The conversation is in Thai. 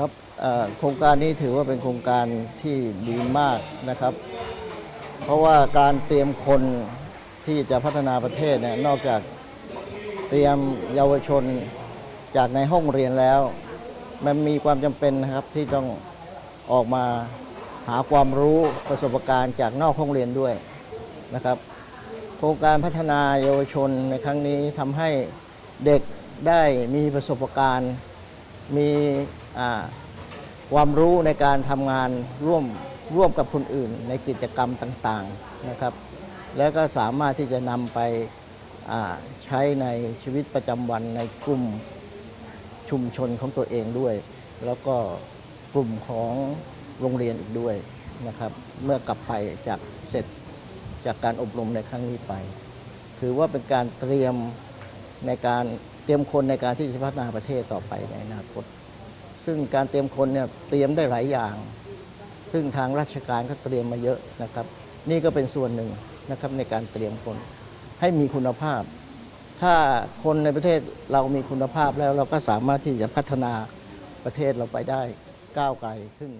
ครับโครงการนี้ถือว่าเป็นโครงการที่ดีมากนะครับ เพราะว่าการเตรียมคนที่จะพัฒนาประเทศเนี่ยนอกจากเตรียมเยาวชนจากในห้องเรียนแล้ว มันมีความจำเป็นนะครับที่ต้องออกมาหาความรู้ประสบการณ์จากนอกห้องเรียนด้วยนะครับ โครงการพัฒนาเยาวชนในครั้งนี้ทำให้เด็กได้มีประสบการณ์ มีความรู้ในการทำงานร่วมร่วมกับคนอื่น ในกิจกรรมต่างๆนะครับ แล้วก็สามารถที่จะนำไปใช้ในชีวิตประจำวันในกลุ่มชุมชนของตัวเองด้วย แล้วก็กลุ่มของโรงเรียนอีกด้วยนะครับ เมื่อกลับไปจากเสร็จจากการอบรมในครั้งนี้ไป ถือว่าเป็นการเตรียมในการ เตรียมคนในการที่จะพัฒนาประเทศต่อไปในอนาคต ซึ่งการเตรียมคนเนี่ยเตรียมได้หลายอย่าง ซึ่งทางราชการก็เตรียมมาเยอะนะครับ นี่ก็เป็นส่วนหนึ่งนะครับในการเตรียมคนให้มีคุณภาพ ถ้าคนในประเทศเรามีคุณภาพแล้วเราก็สามารถที่จะพัฒนาประเทศเราไปได้ก้าวไกลขึ้น